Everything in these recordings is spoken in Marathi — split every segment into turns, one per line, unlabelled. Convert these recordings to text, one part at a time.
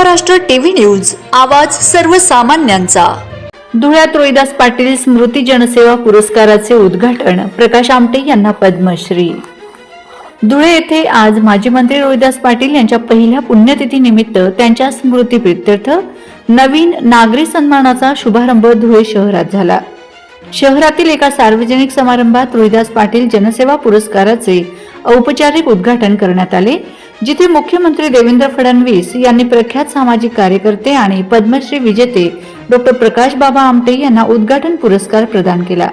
महाराष्ट्र टीव्ही न्यूज आवाज सर्वसामान्यांचा.
धुळ्यात रोहिदास पाटील स्मृती जनसेवा पुरस्काराचे उद्घाटन प्रकाश आमटे यांना पद्मश्री. धुळे येथे आज माजी मंत्री रोहिदास पाटील यांच्या पहिल्या पुण्यतिथी निमित्त त्यांच्या स्मृती प्रित्यर्थ नवीन नागरी सन्मानाचा शुभारंभ धुळे शहरात झाला. शहरातील एका सार्वजनिक समारंभात रोहिदास पाटील जनसेवा पुरस्काराचे औपचारिक उद्घाटन करण्यात आले. जिथे मुख्यमंत्री देवेंद्र फडणवीस यांनी प्रख्यात सामाजिक कार्यकर्ते आणि पद्मश्री विजेते डॉक्टर प्रकाश बाबा आमटे यांना उद्घाटन पुरस्कार प्रदान केला.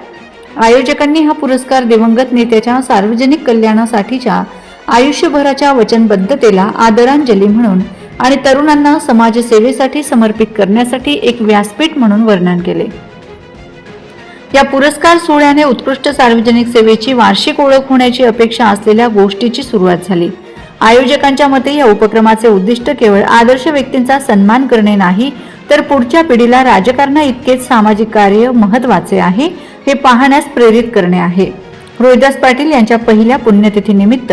आयोजकांनी हा पुरस्कार दिवंगत नेत्याच्या सार्वजनिक कल्याणासाठीच्या आयुष्यभराच्या वचनबद्धतेला आदरांजली म्हणून आणि तरुणांना समाजसेवेसाठी समर्पित करण्यासाठी एक व्यासपीठ म्हणून वर्णन केले. या पुरस्कार सोहळ्याने उत्कृष्ट सार्वजनिक सेवेची वार्षिक ओळख होण्याची अपेक्षा असलेल्या गोष्टीची सुरुवात झाली. आयोजकांच्या मते या उपक्रमाचे उद्दिष्ट केवळ आदर्श व्यक्तींचा सन्मान करणे नाही तर पुढच्या पिढीला राजकारणा इतकेच सामाजिक कार्य महत्त्वाचे आहे हे पाहण्यास प्रेरित करणे आहे. रोहिदास पाटील यांच्या पहिल्या पुण्यतिथीनिमित्त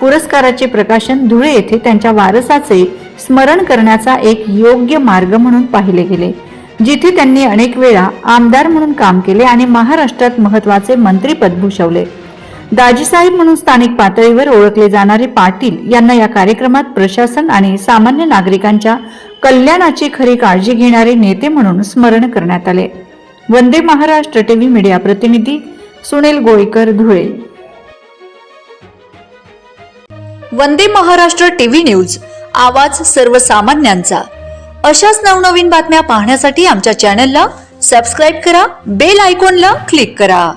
पुरस्काराचे प्रकाशन धुळे येथे त्यांच्या वारसाचे स्मरण करण्याचा एक योग्य मार्ग म्हणून पाहिले गेले जिथे त्यांनी अनेक वेळा आमदार म्हणून काम केले आणि महाराष्ट्रात महत्त्वाचे मंत्रीपद भूषवले. दाजीसाहेब म्हणून स्थानिक पातळीवर ओळखले जाणारे पाटील यांना या कार्यक्रमात प्रशासन आणि सामान्य नागरिकांच्या कल्याणाची खरी काळजी घेणारे नेते म्हणून स्मरण करण्यात आले. वंदे महाराष्ट्र टीव्ही मीडिया प्रतिनिधी सुनील गोयकर धुळे.
वंदे महाराष्ट्र टीव्ही न्यूज आवाज सर्वसामान्यांचा. अशाच नवनवीन बातम्या पाहण्यासाठी आमच्या चॅनलला सबस्क्राईब करा बेल आयकॉनला क्लिक करा.